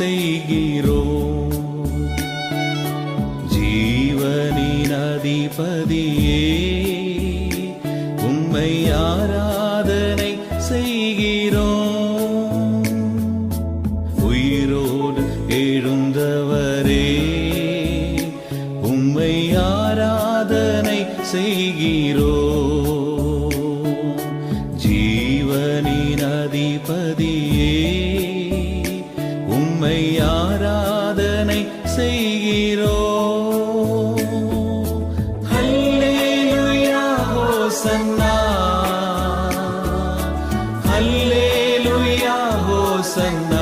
செய்கிறோம். ஜீவனின் அதிபதியே உம்மை ஆராதனை செய்கிறோம். உயிரோடு எழுந்தவரே உம்மை ஆராதனை செய்கிறோம். ஜீவனின் அதிபதியே உம்மை ஆராதனை செய்கிறோ. ஹல்லேலுயா ஹோசன்னா. ஹல்லேலுயா ஹோசன்னா.